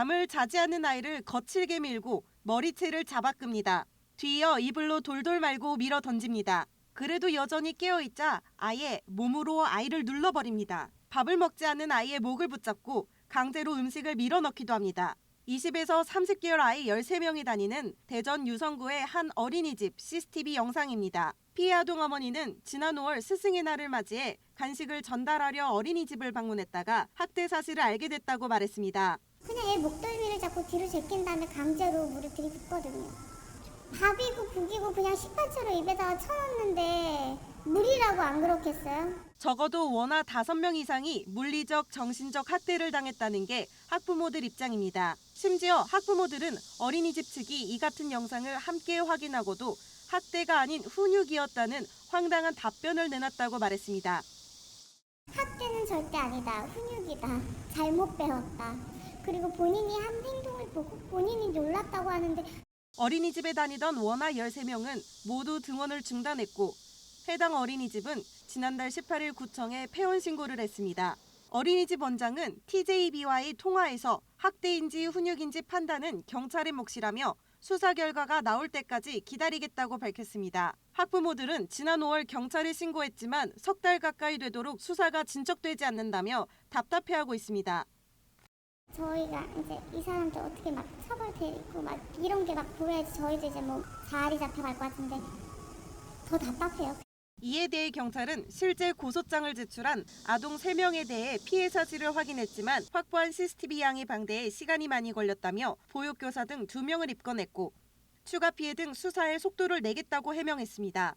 잠을 자지 않는 아이를 거칠게 밀고 머리채를 잡아 끕니다. 뒤이어 이불로 돌돌 말고 밀어 던집니다. 그래도 여전히 깨어있자 아예 몸으로 아이를 눌러버립니다. 밥을 먹지 않는 아이의 목을 붙잡고 강제로 음식을 밀어 넣기도 합니다. 20에서 30개월 아이 13명이 다니는 대전 유성구의 한 어린이집 CCTV 영상입니다. 피해 아동 어머니는 지난 5월 스승의 날을 맞이해 간식을 전달하려 어린이집을 방문했다가 학대 사실을 알게 됐다고 말했습니다. 그냥 얘 목덜미를 잡고 뒤로 제낀 다음에 강제로 물을 들이붓거든요. 밥이고 국이고 그냥 식판처럼 입에다가 쳐넣는데 물이라고 안 그렇겠어요? 적어도 원화 5명 이상이 물리적, 정신적 학대를 당했다는 게 학부모들 입장입니다. 심지어 학부모들은 어린이집 측이 이 같은 영상을 함께 확인하고도 학대가 아닌 훈육이었다는 황당한 답변을 내놨다고 말했습니다. 학대는 절대 아니다. 훈육이다. 잘못 배웠다. 그리고 본인이 한 행동을 보고 본인이 놀랐다고 하는데 어린이집에 다니던 원아 13명은 모두 등원을 중단했고 해당 어린이집은 지난달 18일 구청에 폐원 신고를 했습니다. 어린이집 원장은 TJB와의 통화에서 학대인지 훈육인지 판단은 경찰의 몫이라며 수사 결과가 나올 때까지 기다리겠다고 밝혔습니다. 학부모들은 지난 5월 경찰에 신고했지만 석 달 가까이 되도록 수사가 진척되지 않는다며 답답해하고 있습니다. 저희가 이제 이 사람들 어떻게 막 처벌되고 막 이런 게 막 보여야지 저희도 이제 뭐 자리 잡혀갈 것 같은데 더 답답해요. 이에 대해 경찰은 실제 고소장을 제출한 아동 3명에 대해 피해 사실을 확인했지만 확보한 CCTV 양의 방대에 시간이 많이 걸렸다며 보육교사 등 2명을 입건했고 추가 피해 등 수사에 속도를 내겠다고 해명했습니다.